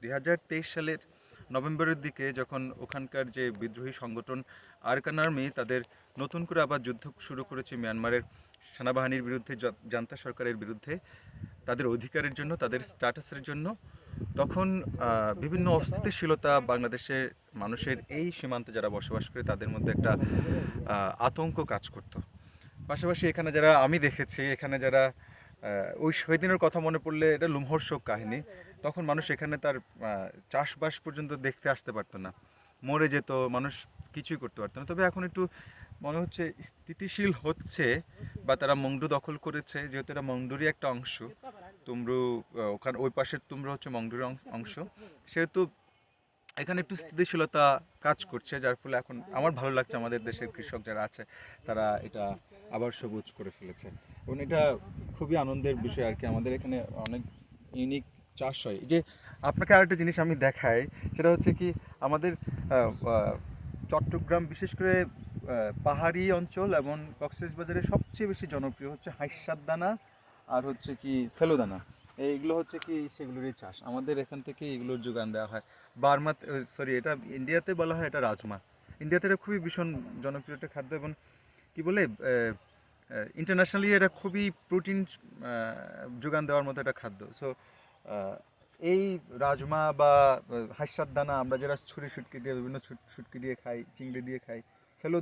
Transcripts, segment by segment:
দুই হাজার তেইশ সালের নভেম্বরের দিকে যখন ওখানকার যে বিদ্রোহী সংগঠন আরকান আর্মি তাদের নতুন করে আবার যুদ্ধ শুরু করেছে মিয়ানমারের সেনাবাহিনীর বিরুদ্ধে জান্তা সরকারের বিরুদ্ধে, তাদের অধিকারের জন্য, তাদের স্ট্যাটাসের জন্য, তখন বিভিন্ন অস্থিতিশীলতা বাংলাদেশের মানুষের এই সীমান্তে যারা বসবাস করে তাদের মধ্যে একটা আতঙ্ক কাজ করতো। পাশাপাশি এখানে যারা আমি দেখেছি, এখানে যারা ওই সেদিনের কথা মনে পড়লে এটা লুমহর্ষক কাহিনী। তখন মানুষ এখানে তার চাষবাস পর্যন্ত দেখতে আসতে পারতো না। মরে যেত, মানুষ কিছুই করতে পারতো না। তবে এখন একটু মনে হচ্ছে স্থিতিশীল হচ্ছে বা তারা মংডু দখল করেছে, যেহেতু এটা মংডুরই একটা অংশ। তুমরু ওখানে, ওই পাশের তুমরু হচ্ছে মংডুর অংশ। সেহেতু এখানে একটু স্থিতিশীলতা কাজ করছে, যার ফলে এখন আমার ভালো লাগছে আমাদের দেশের কৃষক যারা আছে, তারা এটা আবার সবুজ করে ফেলেছে। এবং এটা খুবই আনন্দের বিষয় আর কি, আমাদের এখানে অনেক ইউনিক চাষ হয়। যে আপনাকে আরেকটা জিনিস আমি দেখাই, সেটা হচ্ছে কি, আমাদের চট্টগ্রাম বিশেষ করে পাহাড়ি অঞ্চল এবং কক্সবাজারে সবচেয়ে বেশি জনপ্রিয় হচ্ছে হাইসাদ দানা আর হচ্ছে কি ফেলোদানা। এইগুলো হচ্ছে কি সেগুলোরই চাষ। আমাদের এখান থেকে এগুলোর যোগান দেওয়া হয়। বার্মা সরি এটা ইন্ডিয়াতে বলা হয় এটা রাজমা। ইন্ডিয়াতে এটা খুবই ভীষণ জনপ্রিয় একটা খাদ্য এবং কী বলে ইন্টারন্যাশনালি এটা খুবই প্রোটিন যোগান দেওয়ার মতো একটা খাদ্য। সো এই রাজমা বা হাস্যার দানা আমরা যারা ছুরি শুটকি দিয়ে, বিভিন্ন ছুট- শুটকি দিয়ে খাই, চিংড়ি দিয়ে খাই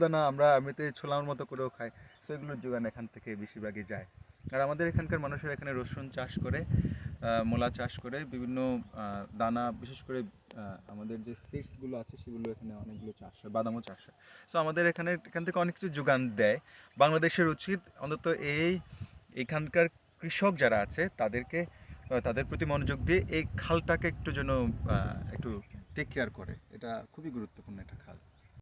দানা আমরা এমনিতে ছোলার মতো করেও খাই সো যোগান এখান থেকে বেশিরভাগই যায়। আর আমাদের এখানকার মানুষের এখানে রসুন চাষ করে মূলা চাষ করে, বিভিন্ন দানা, বিশেষ করে আমাদের যে সিডসগুলো আছে সেগুলো এখানে অনেকগুলো চাষ হয়, বাদামও চাষ হয়। সো আমাদের এখানে, এখান থেকে অনেক কিছু যোগান দেয়। বাংলাদেশের উচিত অন্তত এই, এখানকার কৃষক যারা আছে, তাদেরকে তাদের প্রতি মনোযোগ দিয়ে এই খালটাকে একটু যেন একটু টেক কেয়ার করে। এটা খুবই গুরুত্বপূর্ণ একটা খাল।